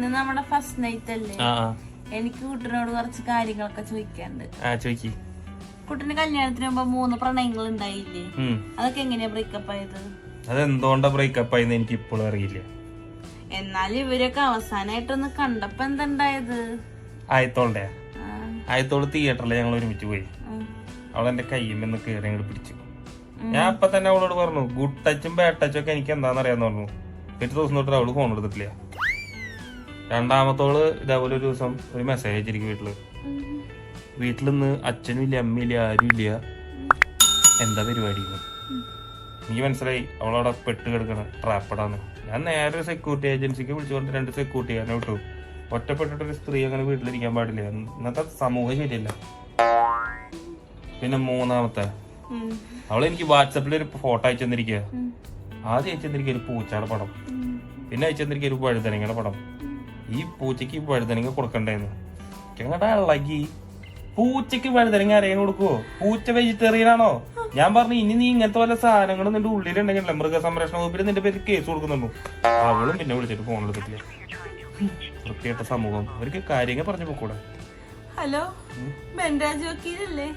ഇന്ന് നമ്മുടെ first night അല്ലേ? എനിക്ക് കുട്ടനോട് കുറച്ച് കാര്യങ്ങളൊക്കെ ചോദിക്കാനുണ്ട്. ആ ചോദിക്ക് കുട്ടന് കല്യാണത്തിന് മുമ്പ് മൂന്ന് പ്രണയങ്ങൾ ഉണ്ടായില്ലേ? അതൊക്കെ എങ്ങനെയാ ബ്രേക്കപ്പ് ആയത്? അതെന്തുകൊണ്ടാ ബ്രേക്കപ്പ് ആയെന്ന് എനിക്ക് ഇപ്പോഴും അറിയില്ല. എന്നാൽ ഇവരൊക്കെ അവസാനായിട്ടൊന്ന് കണ്ടപ്പോ എന്തുണ്ടായത് ആയത്തോളുടെ. ആയത്തോൾ തിയേറ്ററിൽ ഞങ്ങൾ ഒരുമിച്ച് പോയി. അവളെന്റെ അവൾ എന്റെ കയ്യിൽ കയറി അങ്ങോട്ട് പിടിച്ചു. ഞാൻ അപ്പൊ തന്നെ അവളോട് പറഞ്ഞു ഗുഡ് ടച്ചും ബാഡ് ടച്ചും ഒക്കെ എനിക്ക് എന്താന്ന് അറിയാന്ന് പറഞ്ഞു. പിറ്റേ ദിവസം തൊട്ട് അവൾ ഫോൺ എടുത്തിട്ടില്ല. രണ്ടാമത്തോൾ ഇതേപോലെ ഒരു ദിവസം ഒരു മെസ്സേജ് അയച്ചിരിക്കും വീട്ടിൽ. വീട്ടിലിന്ന് വീട്ടിൽ നിന്ന് അച്ഛനും ഇല്ല അമ്മയില്ല ആരും ഇല്ല എന്താ പരിപാടി. എനിക്ക് മനസ്സിലായി. അവളവിടെ പെട്ട് കിടക്കണ. ട്രാപ്പഡാണ് ഞാൻ നേരെ സെക്യൂരിറ്റി ഏജൻസിക്ക് വിളിച്ചുകൊണ്ട് രണ്ട് സെക്യൂരിറ്റിക്കാരനെ വിട്ടു. ഒറ്റപ്പെട്ടിട്ടൊരു സ്ത്രീ അങ്ങനെ വീട്ടിലിരിക്കാൻ പാടില്ല. ഇന്നത്തെ സമൂഹം ശരിയല്ല. പിന്നെ മൂന്നാമത്തെ. അവൾ എനിക്ക് വാട്സപ്പിൽ ഒരു ഫോട്ടോ അയച്ചു തന്നിരിക്കുക ആദ്യം അയച്ചു തന്നിരിക്കുക ഒരു പൂച്ചയുടെ പടം. പിന്നെ അയച്ചു തന്നിരിക്കുക ഒരു വഴുതനങ്ങയുടെ പടം. ഈ പൂച്ചയ്ക്ക് വഴുതനങ്ങ കൊടുക്കണ്ടായിരുന്നു. ഞങ്ങളുടെ ഇളകി? പൂച്ചയ്ക്ക് വഴുതനങ്ങ അറിയാൻ കൊടുക്കുവോ? പൂച്ച വെജിറ്റേറിയൻ ആണോ? ഞാൻ പറഞ്ഞു ഇനി നീ ഇങ്ങനത്തെ വല്ല സാധനങ്ങളും നിന്റെ ഉള്ളിലുണ്ടെങ്കിലേ മൃഗസംരക്ഷണ വകുപ്പിൽ നിന്റെ പേര് കേസ് കൊടുക്കുന്നുള്ളൂ. അവളും പിന്നെ വിളിച്ചിട്ട് ഫോൺ എടുത്തിട്ടില്ല. വൃത്തികെട്ട സമൂഹം. അവർക്ക് കാര്യങ്ങൾ പറഞ്ഞു പോക്കൂടെ? ഹലോ ബെൻരാജ് വക്കീലല്ലേ.